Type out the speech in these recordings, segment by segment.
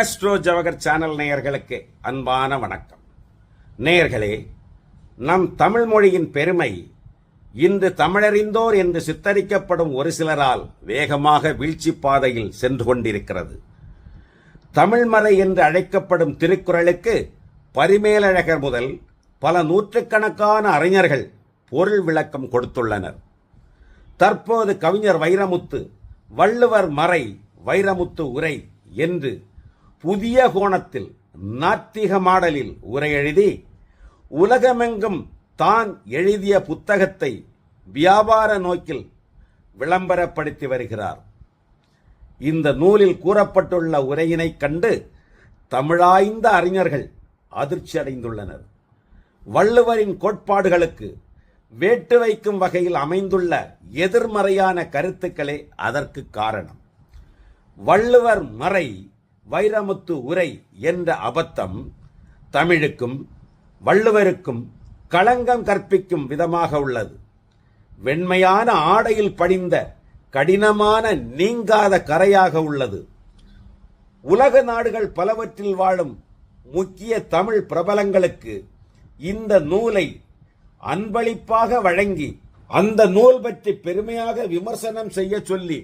Astro Jawahar channel நேயர்களுக்கு அன்பான வணக்கம். நேயர்களே நம் தமிழ் மொழியின் பெருமை இன்று தமிழறிந்தோர் என்று சித்தரிக்கப்படும் ஒரு சிலரால் வேகமாக வீழ்ச்சி பாதையில் சென்று கொண்டிருக்கிறது. தமிழ்மறை என்று அழைக்கப்படும் திருக்குறளுக்கு பரிமேலழகர் முதல் பல நூற்றுக்கணக்கான அறிஞர்கள் பொருள் விளக்கம் கொடுத்துள்ளனர். தற்போது கவிஞர் வைரமுத்து வள்ளுவர் மறை வைரமுத்து உரை என்று புதிய கோணத்தில் நாத்திக மாடலில் உரை எழுதி உலகமெங்கும் தான் எழுதிய புத்தகத்தை வியாபார நோக்கில் விளம்பரப்படுத்தி வருகிறார். இந்த நூலில் கூறப்பட்டுள்ள உரையினைக் கண்டு தமிழாய்ந்த அறிஞர்கள் அதிர்ச்சி அடைந்துள்ளனர். வள்ளுவரின் கோட்பாடுகளுக்கு வேட்டு வைக்கும் வகையில் அமைந்துள்ள எதிர்மறையான கருத்துக்களே அதற்கு காரணம். வள்ளுவர் மறை வைரமுத்து உரை என்ற அபத்தம் தமிழுக்கும் வள்ளுவருக்கும் களங்கம் கற்பிக்கும் விதமாக உள்ளது. வெண்மையான ஆடையில் படிந்த கடினமான நீங்காத கரையாக உள்ளது. உலக நாடுகள் பலவற்றில் வாழும் முக்கிய தமிழ் பிரபலங்களுக்கு இந்த நூலை அன்பளிப்பாக வழங்கி அந்த நூல் பற்றி பெருமையாக விமர்சனம் செய்ய சொல்லி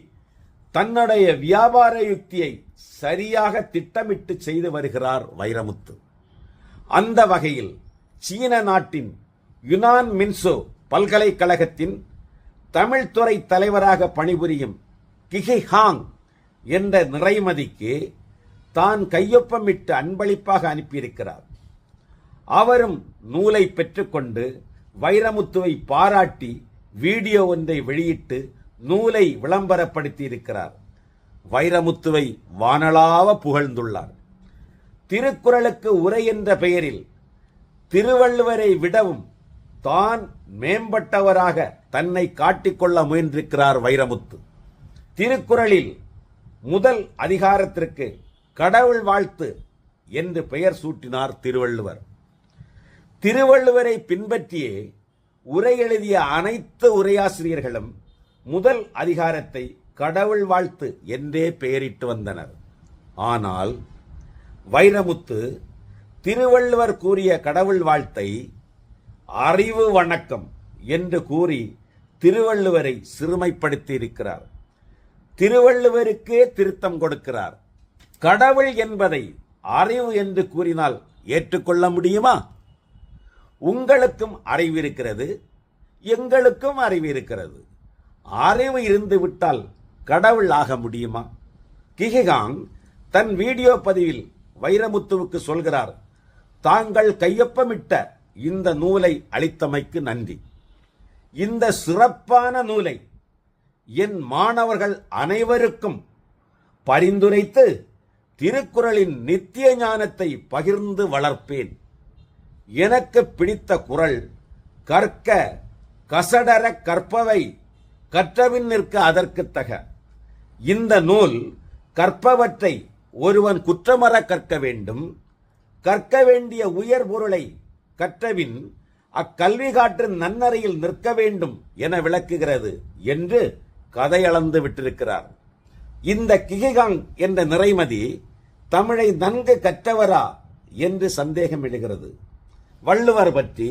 தன்னுடைய வியாபார யுக்தியை சரியாக திட்டமிட்டு செய்து வருகிறார் வைரமுத்து. அந்த வகையில் சீன நாட்டின் யுனான் மின்சோ பல்கலைக்கழகத்தின் தமிழ்துறை தலைவராக பணிபுரியும் கிகி ஹாங் என்ற நிறைமதிக்கு தான் கையொப்பமிட்டு அன்பளிப்பாக அனுப்பியிருக்கிறார். அவரும் நூலை பெற்றுக்கொண்டு வைரமுத்துவை பாராட்டி வீடியோ ஒன்றை வெளியிட்டு நூலை விளம்பரப்படுத்தி இருக்கிறார் வைரமுத்துவை வானலாவ புகழ்ந்துள்ளார். திருக்குறளுக்கு உரை என்ற பெயரில் திருவள்ளுவரை விடவும் தான் மேம்பட்டவராக தன்னை காட்டிக்கொள்ள முயன்றிருக்கிறார் வைரமுத்து. திருக்குறளில் முதல் அதிகாரத்திற்கு கடவுள் வாழ்த்து என்று பெயர் சூட்டினார் திருவள்ளுவர். திருவள்ளுவரை பின்பற்றியே உரை எழுதிய அனைத்து உரையாசிரியர்களும் முதல் அதிகாரத்தை கடவுள் வாழ்த்து என்றே பெயரிட்டு வந்தனர். ஆனால் வைரமுத்து திருவள்ளுவர் கூறிய கடவுள் வாழ்த்தை அறிவு வணக்கம் என்று கூறி திருவள்ளுவரை சிறுமைப்படுத்தி இருக்கிறார் திருவள்ளுவருக்கே திருத்தம் கொடுக்கிறார். கடவுள் என்பதை அறிவு என்று கூறினால் ஏற்றுக்கொள்ள முடியுமா? உங்களுக்கும் அறிவு இருக்கிறது எங்களுக்கும் அறிவு இருக்கிறது. அறிவு இருந்து விட்டால் கடவுள் ஆக முடியுமா? கிகிகாங் தன் வீடியோ பதிவில் வைரமுத்துவுக்கு சொல்கிறார் தாங்கள் கையொப்பமிட்ட இந்த நூலை அளித்தமைக்கு நன்றி. இந்த சிறப்பான நூலை என் மாணவர்கள் அனைவருக்கும் பரிந்துரைத்து திருக்குறளின் நித்திய ஞானத்தை பகிர்ந்து வளர்ப்பேன். எனக்கு பிடித்த குறள் கற்க கசடர கற்பவை கற்றவின் நிற்க அதற்கு தக. இந்த நூல் கற்பவற்றை ஒருவன் குற்றமர கற்க வேண்டும். கற்க வேண்டிய உயர் பொருளை கற்றவின் அக்கல்வி காற்றின் நன்னறையில் நிற்க வேண்டும் என விளக்குகிறது என்று கதையளந்து விட்டிருக்கிறார். இந்த கிகிகாங் என்ற நிறைமதி தமிழை நன்கு கற்றவரா என்று சந்தேகம் எழுகிறது. வள்ளுவர் பற்றி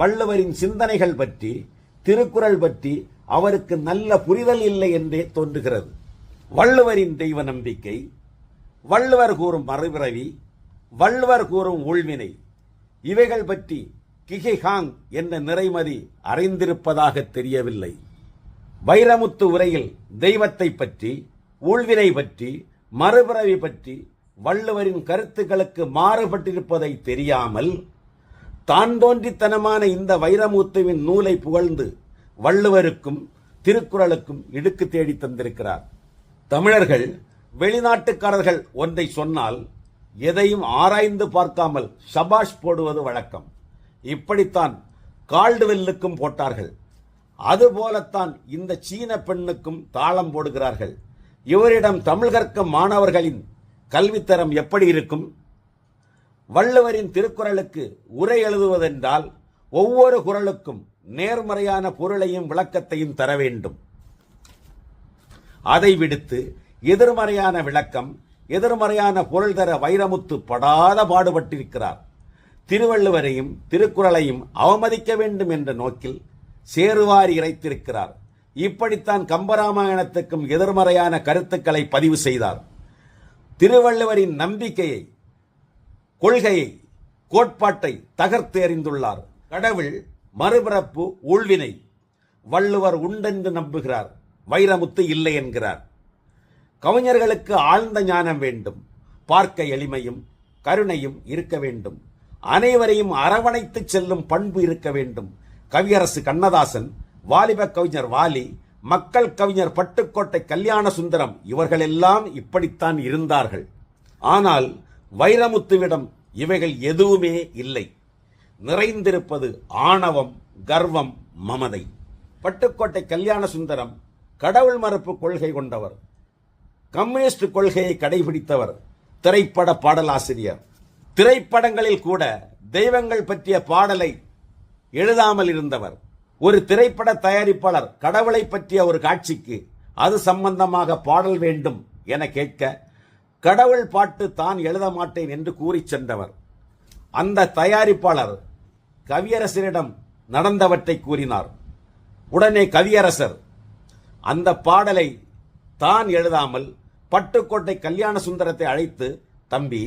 வள்ளுவரின் சிந்தனைகள் பற்றி திருக்குறள் பற்றி அவருக்கு நல்ல புரிதல் இல்லை என்றே தோன்றுகிறது. வள்ளுவரின் தெய்வ நம்பிக்கை வள்ளுவர் கூறும் மறுபிறவி வள்ளுவர் கூறும் ஊழ்வினை இவைகள் பற்றி கிகைஹாங் என்ற நிறைமதி அறிந்திருப்பதாக தெரியவில்லை. வைரமுத்து உரையில் தெய்வத்தை பற்றி ஊழ்வினை பற்றி மறுபிறவி பற்றி வள்ளுவரின் கருத்துக்களுக்கு மாறுபட்டிருப்பதை தெரியாமல் தான் தோன்றித்தனமான இந்த வைரமுத்துவின் நூலை புகழ்ந்து வள்ளுவருக்கும் திருக்குறளுக்கும் இடுக்கு தேடி தந்திருக்கிறார். தமிழர்கள் வெளிநாட்டுக்காரர்கள் ஒன்றை சொன்னால் எதையும் ஆராய்ந்து பார்க்காமல் சபாஷ் போடுவது வழக்கம். இப்படித்தான் கால்டுவெல்லுக்கும் போட்டார்கள். அதுபோலத்தான் இந்த சீன பெண்ணுக்கும் தாளம் போடுகிறார்கள். இவரிடம் தமிழ் மாணவர்களின் கல்வித்தரம் எப்படி இருக்கும்? வள்ளுவரின் திருக்குறளுக்கு உரை எழுதுவதென்றால் ஒவ்வொரு குறளுக்கும் நேர்மறையான பொருளையும் விளக்கத்தையும் தர வேண்டும். அதை விடுத்து எதிர்மறையான விளக்கம் எதிர்மறையான பொருள் தர வைரமுத்து படாத பாடுபட்டிருக்கிறார். திருவள்ளுவரையும் திருக்குறளையும் அவமதிக்க வேண்டும் என்ற நோக்கில் சேருவாரி இறைத்திருக்கிறார். இப்படித்தான் கம்பராமாயணத்துக்கும் எதிர்மறையான கருத்துக்களை பதிவு செய்தார். திருவள்ளுவரின் நம்பிக்கையை கொள்கையை கோட்பாட்டை தகர்த்து எறிந்துள்ளார் கடவுள் மறுபிறப்பு ஊழ்வினை. வள்ளுவர் உண்டென்று நம்புகிறார். வைரமுத்து இல்லை என்கிறார். கவிஞர்களுக்கு ஆழ்ந்த ஞானம் வேண்டும். பார்க்க எளிமையும் கருணையும் இருக்க வேண்டும். அனைவரையும் அரவணைத்து செல்லும் பண்பு இருக்க வேண்டும். கவியரசு கண்ணதாசன் வாலிப கவிஞர் வாலி மக்கள் கவிஞர் பட்டுக்கோட்டை கல்யாண சுந்தரம் இவர்களெல்லாம் இப்படித்தான் இருந்தார்கள். ஆனால் வைரமுத்துவிடம் இவைகள் எதுவுமே இல்லை. நிறைந்திருப்பது ஆணவம் கர்வம் மமதை. பட்டுக்கோட்டை கல்யாண சுந்தரம் கடவுள் மறுப்பு கொள்கை கொண்டவர். கம்யூனிஸ்ட் கொள்கையை கடைபிடித்தவர் திரைப்பட பாடலாசிரியர். திரைப்படங்களில் கூட தெய்வங்கள் பற்றிய பாடலை எழுதாமல் இருந்தவர். ஒரு திரைப்பட தயாரிப்பாளர் கடவுளை பற்றிய ஒரு காட்சிக்கு அது சம்பந்தமாக பாடல் வேண்டும் என கேட்க கடவுள் பாட்டு தான் எழுத மாட்டேன் என்று கூறிச் சென்றவர். அந்த தயாரிப்பாளர் கவியரசரிடம் நடந்தவற்றை கூறினார். உடனே கவியரசர் அந்த பாடலை தான் எழுதாமல் பட்டுக்கோட்டை கல்யாண சுந்தரத்தை அழைத்து தம்பி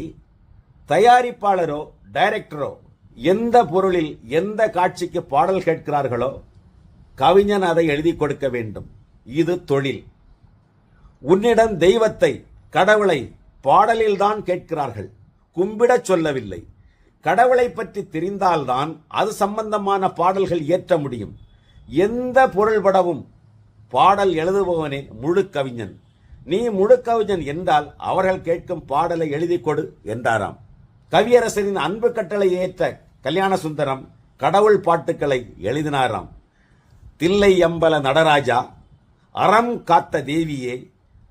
தயாரிப்பாளரோ டைரக்டரோ எந்த பொருளில் எந்த காட்சிக்கு பாடல் கேட்கிறார்களோ கவிஞன் அதை எழுதி கொடுக்க வேண்டும். இது தொழில். உன்னிடம் தெய்வத்தை கடவுளை பாடலில்தான் கேட்கிறார்கள். கும்பிடச் சொல்லவில்லை. கடவுளை பற்றி தெரிந்தால்தான் அது சம்பந்தமான பாடல்கள் இயற்ற முடியும். எந்த பொருள்படவும் பாடல் எழுதுபவனே முழு கவிஞன். நீ முழு கவிஞன் என்றால் அவர்கள் கேட்கும் பாடலை எழுதி கொடு என்றாராம். கவியரசரின் அன்பு கட்டளை ஏற்ற கல்யாண சுந்தரம் கடவுள் பாட்டுக்களை எழுதினாராம். தில்லை அம்பல நடராஜா அறம் காத்த தேவியே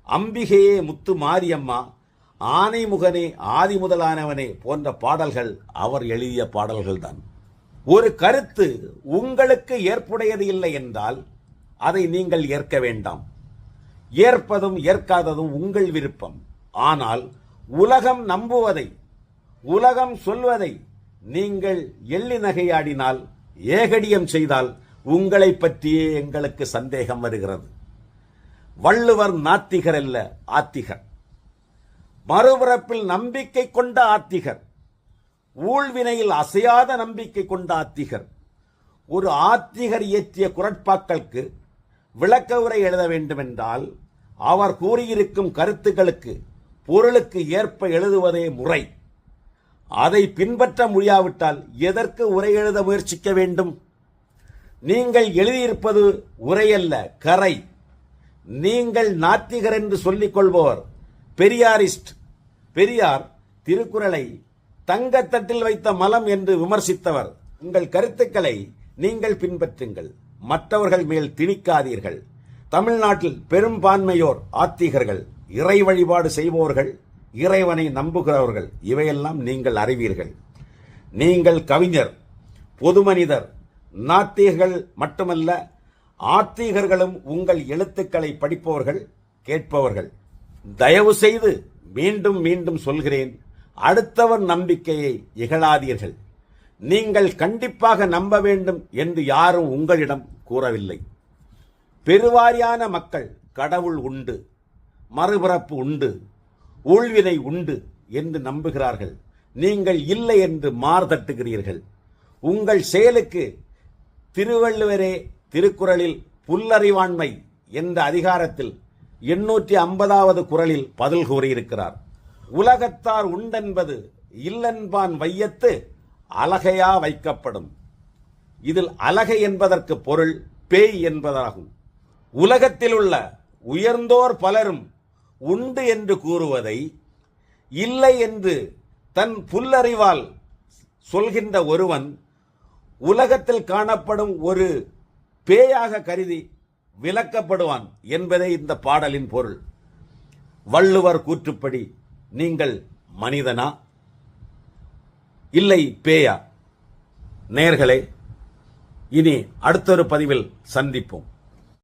அம்பிகையே முத்து மாரியம்மா ஆனைமுகனே ஆதி முதலானவனே போன்ற பாடல்கள் அவர் எழுதிய பாடல்கள்தான். ஒரு கருத்து உங்களுக்கு ஏற்புடையது இல்லை என்றால் அதை நீங்கள் ஏற்க வேண்டாம். ஏற்பதும் ஏற்காததும் உங்கள் விருப்பம். ஆனால் உலகம் நம்புவதை உலகம் சொல்வதை நீங்கள் எள்ளி நகையாடினால் ஏகடியம் செய்தால் உங்களை பற்றியே எங்களுக்கு சந்தேகம் வருகிறது. வள்ளுவர் நாத்திகர் அல்ல ஆத்திகர். மறுபிறப்பில் நம்பிக்கை கொண்ட ஆத்திகர் ஊழ்வினையில் அசையாத நம்பிக்கை கொண்ட ஆத்திகர் ஒரு ஆத்திகர் இயற்றிய குரட்பாக்களுக்கு விளக்க உரை எழுத வேண்டுமென்றால் அவர் கூறியிருக்கும் கருத்துக்களுக்கு பொருளுக்கு ஏற்ப எழுதுவதே முறை. அதை பின்பற்ற முடியாவிட்டால் எதற்கு உரை எழுத முயற்சிக்க வேண்டும்? நீங்கள் எழுதியிருப்பது உரையல்ல கரை நீங்கள் நாத்திகர் என்று சொல்லிக் கொள்பவர் பெரியாரிஸ்ட் பெரியார் திருக்குறளை தங்கத்தட்டில் வைத்த மலம் என்று விமர்சித்தவர். உங்கள் கருத்துக்களை நீங்கள் பின்பற்றுங்கள். மற்றவர்கள் மேல் திணிக்காதீர்கள். தமிழ்நாட்டில் பெரும்பான்மையோர் ஆத்திகர்கள் இறை வழிபாடு செய்பவர்கள் இறைவனை நம்புகிறவர்கள் இவையெல்லாம் நீங்கள் அறிவீர்கள். நீங்கள் கவிஞர் பொதுமனிதர் நாத்திகர்கள் மட்டுமல்ல ஆத்திகர்களும் உங்கள் எழுத்துக்களை படிப்பவர்கள் கேட்பவர்கள். தயவு செய்து மீண்டும் மீண்டும் சொல்கிறேன் அடுத்தவர் நம்பிக்கையை இகழாதீர்கள். நீங்கள் கண்டிப்பாக நம்ப வேண்டும் என்று யாரும் உங்களிடம் கூறவில்லை. பெருவாரியான மக்கள் கடவுள் உண்டு மறுபிறப்பு உண்டு ஊழ்வினை உண்டு என்று நம்புகிறார்கள். நீங்கள் இல்லை என்று மார்தட்டுகிறீர்கள் உங்கள் செயலுக்கு திருவள்ளுவரே திருக்குறளில் புல்லறிவாண்மை என்ற அதிகாரத்தில் எண்ணூற்றி ஐம்பதாவது குரலில் பதில் கூறியிருக்கிறார். உலகத்தார் உண்டென்பது இல்லென்பான் வையத்து அழகையா வைக்கப்படும். இதில் அலகை என்பதற்கு பொருள் பேய் என்பதாகும். உலகத்தில் உள்ள உயர்ந்தோர் பலரும் உண்டு என்று கூறுவதை இல்லை என்று தன் புல்லறிவால் சொல்கின்ற ஒருவன் உலகத்தில் காணப்படும் ஒரு பேயாக கருதி விலக்கப்படுவான் என்பதே இந்த பாடலின் பொருள். வள்ளுவர் கூற்றுப்படி நீங்கள் மனிதனா? இல்லை பேயா? நேர்களே இனி அடுத்தொரு பதிவில் சந்திப்போம்.